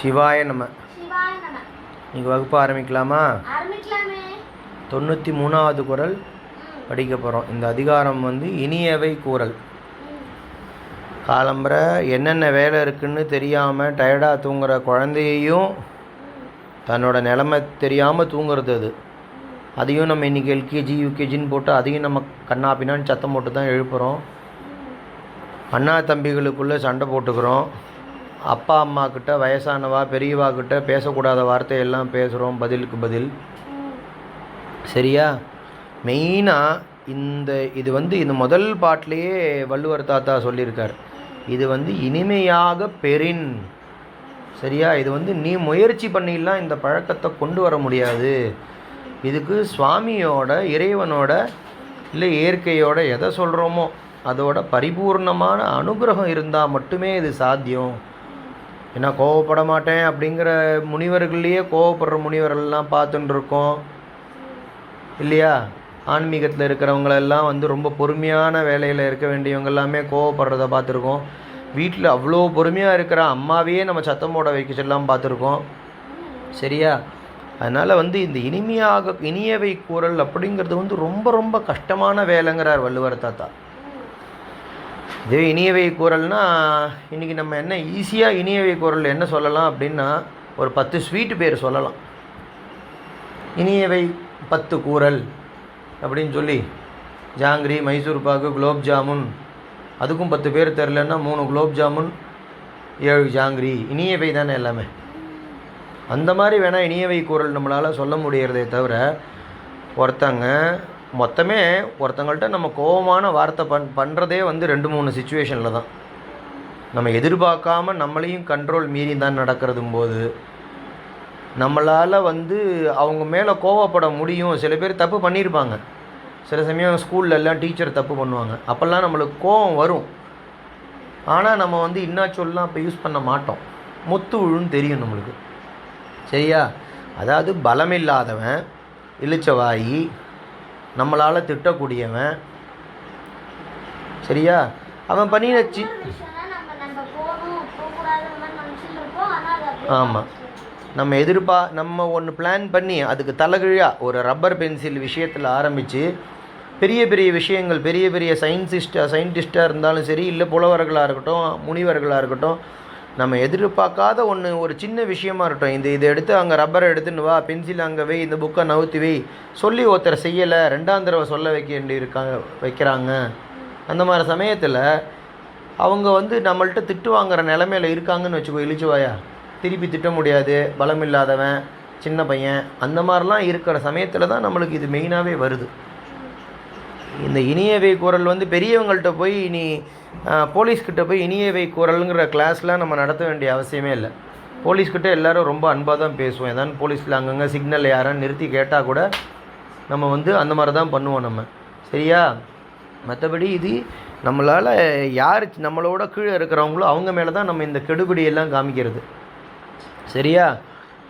சிவாய நம்ம இன்னைக்கு வகுப்பு ஆரம்பிக்கலாமா? தொண்ணூற்றி மூணாவது குரல் படிக்க போகிறோம் இந்த அதிகாரம் வந்து இனியவை கூறல். ம், காலம்பர என்னென்ன வேலை இருக்குன்னு தெரியாமல் டயர்டாக தூங்குற குழந்தையையும் தன்னோட நிலமை தெரியாமல் தூங்குறது அது. அதையும் நம்ம இன்றைக்கி எல்கேஜி யூகேஜின்னு போட்டு அதையும் நம்ம கண்ணா பின்னான்னு சத்தம் போட்டு தான் எழுப்புகிறோம் அண்ணா தம்பிகளுக்குள்ளே சண்டை போட்டுக்கிறோம். அப்பா அம்மா கிட்ட வயசானவா பெரியவா கிட்ட பேசக்கூடாத வார்த்தையெல்லாம் பேசுகிறோம் பதிலுக்கு பதில். சரியா? மெயினாக இந்த இது வந்து இந்த முதல் பாட்டிலேயே வள்ளுவர் தாத்தா சொல்லியிருக்கார். இது வந்து இனிமையாக பெறின். சரியா? இது வந்து நீ முயற்சி பண்ணிடலாம் இந்த பழக்கத்தை கொண்டு வர முடியாது. இதுக்கு சுவாமியோட இறைவனோட இல்லை இயற்கையோட எதை சொல்கிறோமோ அதோட பரிபூர்ணமான அனுகிரகம் இருந்தால் மட்டுமே இது சாத்தியம். ஏன்னா கோவப்பட மாட்டேன் அப்படிங்கிற முனிவர்கள்லேயே கோவப்படுற முனிவர்கள்லாம் பார்த்துட்டு இருக்கோம் இல்லையா? ஆன்மீகத்தில் இருக்கிறவங்களெல்லாம் வந்து ரொம்ப பொறுமையான வேலையில் இருக்க வேண்டியவங்க எல்லாமே கோவப்படுறத பார்த்துருக்கோம். வீட்டில் அவ்வளோ பொறுமையாக இருக்கிற அம்மாவையே நம்ம சத்தம் போட வைக்க சொல்லலாம் பார்த்துருக்கோம். சரியா? அதனால் வந்து இந்த இனிமையாக இனியவை கூறல் அப்படிங்கிறது வந்து ரொம்ப ரொம்ப கஷ்டமான வேலைங்கிறார் வள்ளுவர் தாத்தா. இதே இனியவை கூறல்னா இன்றைக்கி நம்ம என்ன ஈஸியாக இனியவை குரல் என்ன சொல்லலாம் அப்படின்னா ஒரு பத்து ஸ்வீட்டு பேர் சொல்லலாம். இனியவை பத்து கூறல் அப்படின்னு சொல்லி ஜாங்கிரி மைசூர் பாகு குலோப் ஜாமுன் அதுக்கும் பத்து பேர் தெரிலன்னா மூணு குலோப் ஜாமுன் ஏழு ஜாங்கிரி. இனியவை தானே எல்லாமே. அந்த மாதிரி வேணால் இனியவை கூறல் நம்மளால் சொல்ல முடியறதே தவிர ஒருத்தங்க மொத்தமே ஒருத்தங்கள்ட்ட நம்ம கோபமான வார்த்தை பண் பண்ணுறதே வந்து ரெண்டு மூணு சுச்சுவேஷனில் தான். நம்ம எதிர்பார்க்காம நம்மளையும் கண்ட்ரோல் மீறி தான் நடக்கிறதும் போது நம்மளால் வந்து அவங்க மேலே கோவப்பட முடியும். சில பேர் தப்பு பண்ணியிருப்பாங்க சில சமயம் ஸ்கூல்ல எல்லாம் டீச்சர் தப்பு பண்ணுவாங்க. அப்போல்லாம் நம்மளுக்கு கோவம் வரும். ஆனால் நம்ம வந்து இன்னா சொல்லலாம் அப்போ யூஸ் பண்ண மாட்டோம். முத்து விழுன்னு தெரியும் நம்மளுக்கு. சரியா? அதாவது பலமில்லாதவன் இளிச்சவாயி நம்மளால் திட்டக்கூடியவன். சரியா? அவன் பண்ணின சி ஆமாம் நம்ம எதிர்பா நம்ம ஒன்று பிளான் பண்ணி அதுக்கு தலைகீழாக ஒரு ரப்பர் பென்சில் விஷயத்தில் ஆரம்பித்து பெரிய பெரிய விஷயங்கள் பெரிய பெரிய சயின்டிஸ்டாக சயின்டிஸ்டாக இருந்தாலும் சரி இல்லை புலவர்களாக இருக்கட்டும் முனிவர்களாக இருக்கட்டும் நம்ம எதிர்பார்க்காத ஒன்று ஒரு சின்ன விஷயமா இருக்கட்டும். இந்த இதை எடுத்து அங்கே ரப்பரை எடுத்துன்னு வா பென்சில் அங்கே வை இந்த புக்கை நவுத்தி வை. சொல்லி ஒருத்தர் செய்யலை ரெண்டாம் தடவை சொல்ல வைக்க வேண்டி இருக்காங்க வைக்கிறாங்க. அந்த மாதிரி சமயத்தில் அவங்க வந்து நம்மள்ட்ட திட்டு வாங்குற நிலமையில இருக்காங்கன்னு வச்சுக்கோ இழிச்சுவாயா? திருப்பி திட்ட முடியாது பலம் இல்லாதவன் சின்ன பையன் அந்த மாதிரிலாம் இருக்கிற சமயத்தில் தான் நம்மளுக்கு இது மெயினாகவே வருது. இந்த இனியவை குரல் வந்து பெரியவங்கள்ட்ட போய் இனி போலீஸ்கிட்ட போய் இனியவை குரலுங்கிற கிளாஸ்லாம் நம்ம நடத்த வேண்டிய அவசியமே இல்லை. போலீஸ்கிட்ட எல்லாரும் ரொம்ப அன்பாக தான் பேசுவோம். ஏதாவது போலீஸில் அங்கங்கே சிக்னல் யாரான்னு நிறுத்தி கேட்டால் கூட நம்ம வந்து அந்த மாதிரி தான் பண்ணுவோம் நம்ம. சரியா? மற்றபடி இது நம்மளால் யார் நம்மளோட கீழே இருக்கிறவங்களோ அவங்க மேலே தான் நம்ம இந்த கெடுபிடியெல்லாம் காமிக்கிறது. சரியா?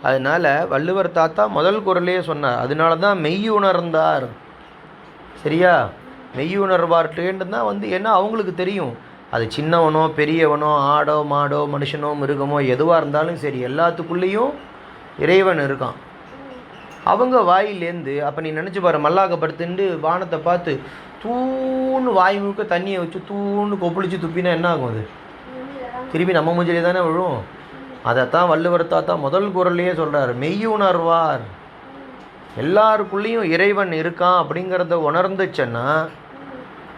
அதனால் வள்ளுவர் தாத்தா முதல் குரலே சொன்னார். அதனால தான் மெய் உணர்ந்தார் சரியா? மெய்யுணர்வார்ட்டேன்னு தான் வந்து ஏன்னா அவங்களுக்கு தெரியும். அது சின்னவனோ பெரியவனோ ஆடோ மாடோ மனுஷனோ மிருகமோ எதுவாக இருந்தாலும் சரி எல்லாத்துக்குள்ளேயும் இறைவன் இருக்கான். அவங்க வாயிலேருந்து அப்போ நீ நினச்சி பாரு மல்லாக்கப்படுத்துண்டு வானத்தை பார்த்து தூணு வாய் முழுக்க தண்ணியை வச்சு தூணு கொப்பளிச்சு துப்பினா என்ன ஆகும் அது? திருப்பி நம்ம மூஞ்சிலே தானே விழும்? அதைத்தான் வள்ளுவர் தாத்தா முதல் குரல்லையே சொல்கிறார் மெய்யுணர்வார் உணர்வார். எல்லாருக்குள்ளேயும் இறைவன் இருக்கான் அப்படிங்கிறத உணர்ந்துச்சேன்னா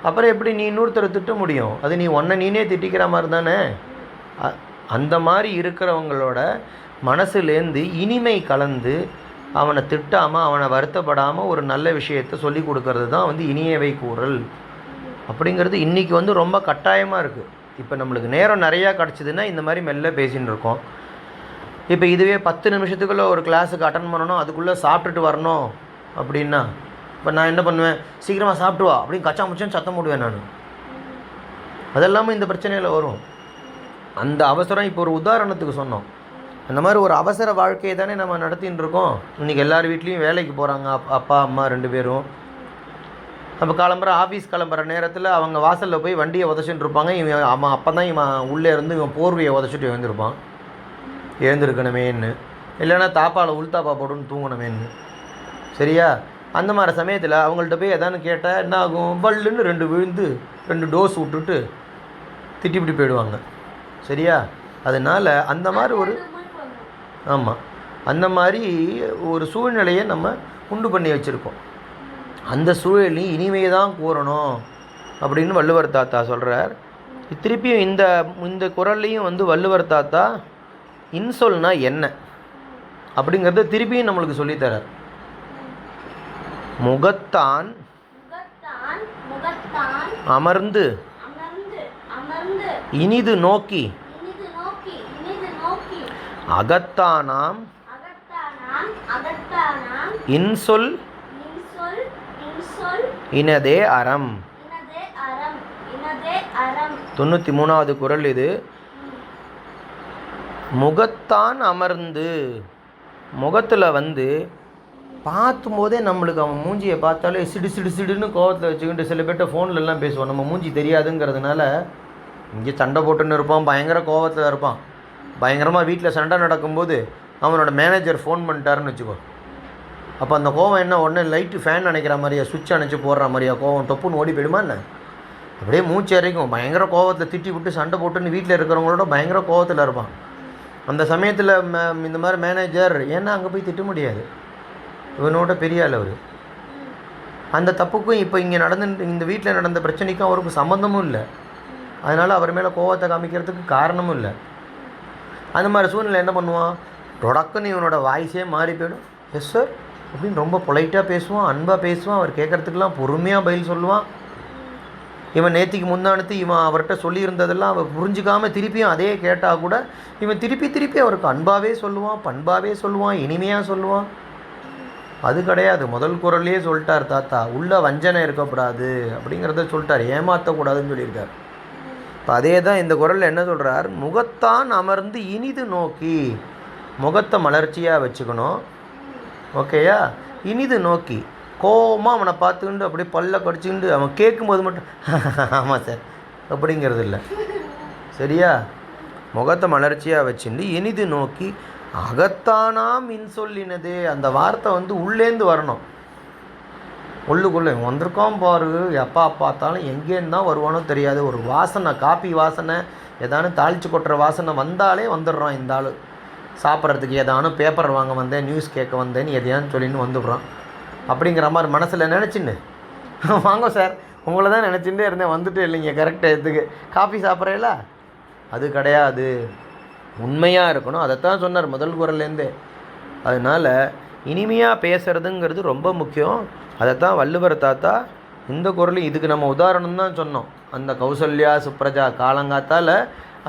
அப்புறம் எப்படி நீ இன்னொருத்தரை திட்ட முடியும்? அது நீ ஒன்றை நீனே திட்டிக்கிற மாதிரி தானே? அந்த மாதிரி இருக்கிறவங்களோட மனசுலேருந்து இனிமை கலந்து அவனை திட்டாமல் அவனை வருத்தப்படாமல் ஒரு நல்ல விஷயத்தை சொல்லி கொடுக்கறது தான் வந்து இனியவை கூறல். அப்படிங்கிறது இன்றைக்கி வந்து ரொம்ப கட்டாயமாக இருக்குது இப்போ நம்மளுக்கு நேரம் நிறையா கிடச்சிதுன்னா இந்த மாதிரி மெல்ல பேசின்னு இருக்கோம். இப்போ இதுவே பத்து நிமிஷத்துக்குள்ளே ஒரு கிளாஸுக்கு அட்டன் பண்ணணும் அதுக்குள்ளே சாப்பிட்டுட்டு வரணும் அப்படின்னா இப்போ நான் என்ன பண்ணுவேன்? சீக்கிரமாக சாப்பிட்டு வா அப்படின்னு கச்சா முச்சான்னு சத்தம் போடுவேன் நான். அதெல்லாமே இந்த பிரச்சனையில் வரும். அந்த அவசரம் இப்போ ஒரு உதாரணத்துக்கு சொன்னோம். அந்த மாதிரி ஒரு அவசர வாழ்க்கையை தானே நம்ம நடத்தின்னு இருக்கோம். இன்றைக்கி எல்லார் வீட்லேயும் வேலைக்கு போகிறாங்க அப் அப்பா அம்மா ரெண்டு பேரும். அப்போ கிளம்புற ஆஃபீஸ் கிளம்புற நேரத்தில் அவங்க வாசலில் போய் வண்டியை உதச்சிட்டு இருப்பாங்க. இவன் அவன் அப்போ தான் இவன் உள்ளே இருந்து இவன் போர்வையை உதச்சிட்டு வந்திருப்பான். எழுந்திருக்கணுமேன்னு. இல்லைன்னா தாப்பாவில் உள்தாப்பா போட்டுன்னு தூங்கணுமேன்னு. சரியா? அந்த மாதிரி சமயத்தில் அவங்கள்ட்ட போய் எதான்னு கேட்டால் என்ன ஆகும்? வல்லுன்னு ரெண்டு விழுந்து ரெண்டு டோஸ் விட்டுட்டு திட்டிப்பிட்டு போயிடுவாங்க. சரியா? அதனால் அந்த மாதிரி ஒரு ஆமாம் அந்த மாதிரி ஒரு சூழ்நிலையை நம்ம உண்டு பண்ணி வச்சுருக்கோம். அந்த சூழலையும் இனிமையை தான் கூறணும் அப்படின்னு வள்ளுவர் தாத்தா சொல்கிறார் திருப்பியும் இந்த இந்த குரல்லையும் வந்து வள்ளுவர் தாத்தா இன்சொல்னா என்ன? அப்படிங்கிறத திருப்பியும் நம்மளுக்கு சொல்லித்தரார் முகத்தான் அமர்ந்து இனிது நோக்கி அகத்தானாம் இன்சொல் இனதே அறம். தொண்ணூற்றி மூணாவது குரல் இது. முகத்தான் அமர்ந்து முகத்தில் வந்து பார்த்தும் போதே நம்மளுக்கு அவன் மூஞ்சியை பார்த்தாலே சிடு சிடு சிடுன்னு கோவத்தில் வச்சுக்கிட்டு சில பேர்ட்ட ஃபோன்லலாம் பேசுவான். நம்ம மூஞ்சி தெரியாதுங்கிறதுனால இங்கே சண்டை போட்டுன்னு இருப்பான் பயங்கர கோவத்தில் இருப்பான். பயங்கரமாக வீட்டில் சண்டை நடக்கும்போது அவனோட மேனேஜர் ஃபோன் பண்ணிட்டாருன்னு வச்சுக்கோ. அப்போ அந்த கோவம் என்ன? உடனே லைட்டு ஃபேன் அணைக்கிற மாதிரியா சுவிட்ச் அணைச்சி போடுற மாதிரியா கோவம்? தொப்புன்னு ஓடி போயிடுமா என்ன? அப்படியே மூச்சு இறைக்கும் பயங்கர கோவத்தை திட்டி விட்டு சண்டை போட்டுன்னு வீட்டில் இருக்கிறவங்களோட பயங்கர கோவத்தில் இருப்பான். அந்த சமயத்தில் இந்த மாதிரி மேனேஜர் ஏன்னா அங்கே போய் திட்ட முடியாது. இவனோட பெரிய ஆள் அவர். அந்த தப்புக்கும் இப்போ இங்கே நடந்து இந்த வீட்டில் நடந்த பிரச்சனைக்கும் அவருக்கு சம்மந்தமும் இல்லை. அதனால் அவர் மேலே கோவத்தை காமிக்கிறதுக்கு காரணமும் இல்லை. அந்த மாதிரி சூழ்நிலை என்ன பண்ணுவான்? தொடக்கன்னு இவனோட வாய்ஸே மாறி போயிடும். எஸ் சார் அப்படின்னு ரொம்ப பொலைட்டாக பேசுவான் அன்பாக பேசுவான். அவர் கேட்குறதுக்கெல்லாம் பொறுமையாக பதில் சொல்லுவான். இவன் நேத்திக்கு முந்தானத்து இவன் அவர்கிட்ட சொல்லியிருந்ததெல்லாம் அவன் புரிஞ்சுக்காமல் திருப்பியும் அதே கேட்டால் கூட இவன் திருப்பி திருப்பி அவருக்கு அன்பாகவே சொல்லுவான் பண்பாகவே சொல்லுவான் இனிமையாக சொல்லுவான். அது கிடையாது. முதல் குரல்லையே சொல்லிட்டார் தாத்தா உள்ள வஞ்சனை இருக்கக்கூடாது அப்படிங்கிறத சொல்லிட்டார். ஏமாற்றக்கூடாதுன்னு சொல்லியிருக்கார். இப்போ அதே தான் இந்த குரலில் என்ன சொல்கிறார் முகத்தான் அமர்ந்து இனிது நோக்கி. முகத்தை மலர்ச்சியாக வச்சுக்கணும். ஓகேயா? இனிது நோக்கி. கோவமாக அவனை பார்த்துக்கிண்டு அப்படியே பல்ல கடிச்சுக்கிண்டு அவன் கேட்கும்போது மட்டும் ஆமாம் சார் அப்படிங்கிறது இல்லை. சரியா? முகத்தை மலர்ச்சியாக வச்சுட்டு இனிது நோக்கி அகத்தானாம் இன்சொல்லினது அந்த வார்த்தை வந்து உள்ளேந்து வரணும். உள்ளுக்குள்ளே வந்திருக்கோம் பாரு எப்பா பார்த்தாலும் எங்கேருந்து தான் வருவானோ தெரியாது. ஒரு வாசனை காப்பி வாசனை ஏதானு தாளிச்சு கொட்டுற வாசனை வந்தாலே வந்துடுறான் இந்த ஆள். சாப்பிட்றதுக்கு ஏதானும் பேப்பர் வாங்க வந்தேன் நியூஸ் கேட்க வந்தேன்னு எதையான்னு சொல்லின்னு வந்துடுறான். அப்படிங்கிற மாதிரி மனசில் நினச்சின்னு. வாங்க சார் உங்களை தான் நினச்சிட்டே இருந்தேன். வந்துட்டு இல்லைங்க கரெக்டாக எதுக்கு காஃபி சாப்பிட்றீங்களா? அது கிடையாது. உண்மையாக இருக்கணும். அதைத்தான் சொன்னார் முதல் குரல்லேருந்தே. அதனால் இனிமையாக பேசுகிறதுங்கிறது ரொம்ப முக்கியம். அதைத்தான் வள்ளுவர் தாத்தா இந்த குரலும் இதுக்கு நம்ம உதாரணம் தான் சொன்னோம். அந்த கௌசல்யா சுப்ரஜா காலங்காத்தால்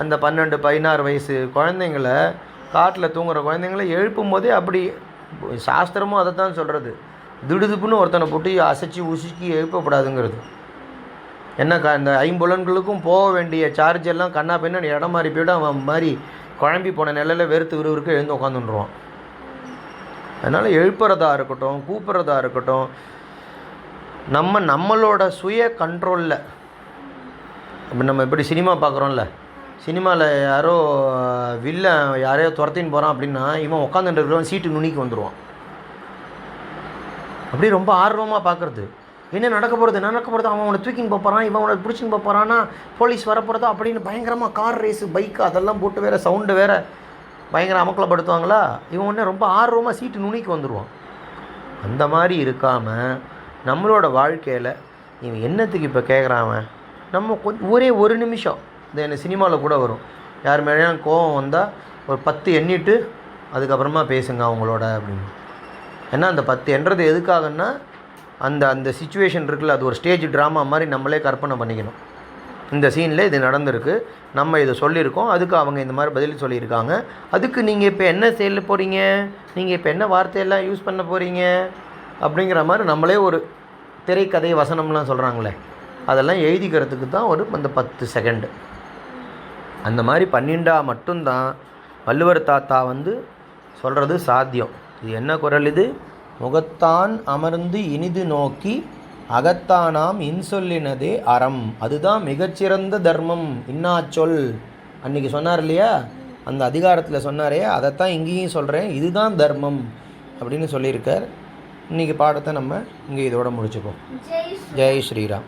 அந்த பன்னெண்டு பதினாறு வயசு குழந்தைங்கள காட்டில் தூங்குற குழந்தைங்கள எழுப்பும் போதே அப்படி சாஸ்திரமும் அதை தான் சொல்கிறது திடுதுப்புன்னு ஒருத்தனை போட்டு அசைச்சி உசுக்கி எழுப்பப்படாதுங்கிறது. என்ன க இந்த ஐம்புலன்களுக்கும் போக வேண்டிய சார்ஜ் எல்லாம் கண்ணா பின்னாடி இடம் மாறி போய்ட்டு அவன் மாதிரி குழம்பி போன நிலையில் வெறுத்து விறுவிறுக்க எழுந்து உட்காந்துருவான் அதனால் எழுப்புறதா இருக்கட்டும் கூப்பிட்றதா இருக்கட்டும் நம்ம நம்மளோட சுய கண்ட்ரோலில் இப்போ நம்ம எப்படி சினிமா பார்க்குறோம்ல சினிமாவில் யாரோ வில்ல யாரையோ துரத்தின்னு போகிறான் அப்படின்னா இவன் உட்காந்துட்டு இருக்கிறவன் சீட்டு நுனிக்கு வந்துடுவான் அப்படியே ரொம்ப ஆர்வமாக பார்க்குறது. என்ன நடக்க போகிறது என்ன நடக்க போகிறது அவன் அவனை தூக்கின்னு போகிறான் இவன் அவனை பிடிச்சின்னு போகிறானா போலீஸ் வரப்போகிறதோ அப்படின்னு பயங்கரமாக கார் ரேஸு பைக்கு அதெல்லாம் போட்டு வேறு சவுண்டு வேறு பயங்கர அமக்கலப்படுத்துவாங்களா? இவன் உடனே ரொம்ப ஆர்வமாக சீட்டு நுனிக்கு வந்துடுவான் அந்த மாதிரி இருக்காமல் நம்மளோட வாழ்க்கையில் இவன் என்னத்துக்கு இப்போ கேட்குறான் அவன்? நம்ம கொஞ்சம் ஒரே ஒரு நிமிஷம். இந்த என்ன சினிமாவில் கூட வரும். யார் மேலேயும் கோவம் வந்தால் ஒரு பத்து எண்ணிட்டு அதுக்கப்புறமா பேசுங்க அவங்களோட அப்படின்னு. ஏன்னா அந்த பத்து என்றது எதுக்காகன்னா அந்த அந்த சுச்சுவேஷன் இருக்குல்ல அது ஒரு ஸ்டேஜ் ட்ராமா மாதிரி நம்மளே கற்பனை பண்ணிக்கணும். இந்த சீனில் இது நடந்திருக்கு. நம்ம இதை சொல்லியிருக்கோம். அதுக்கு அவங்க இந்த மாதிரி பதில் சொல்லியிருக்காங்க. அதுக்கு நீங்கள் இப்போ என்ன செய்ய போகிறீங்க நீங்கள் இப்போ என்ன வார்த்தையெல்லாம் யூஸ் பண்ண போகிறீங்க அப்படிங்கிற மாதிரி நம்மளே ஒரு திரைக்கதை வசனம்லாம் சொல்கிறாங்களே அதெல்லாம் எழுதிக்கிறதுக்கு தான் ஒரு அந்த பத்து செகண்டு அந்த மாதிரி பண்ணிண்டா மட்டும்தான் வள்ளுவர் தாத்தா வந்து சொல்கிறது சாத்தியம். இது என்ன குரல் இது? முகத்தான் அமர்ந்து இனிது நோக்கி அகத்தானாம் இன்சொல்லினதே அறம். அதுதான் மிகச்சிறந்த தர்மம். இன்னாச்சொல் அன்னைக்கு சொன்னார் இல்லையா? அந்த அதிகாரத்தில் சொன்னாரே அதைத்தான் இங்கேயும் சொல்கிறேன் இதுதான் தர்மம். அப்படின்னு சொல்லியிருக்கார். இன்றைக்கி பாடத்தை நம்ம இங்கே இதோட முடிச்சுப்போம். ஜெய் ஜெய் ஸ்ரீராம்.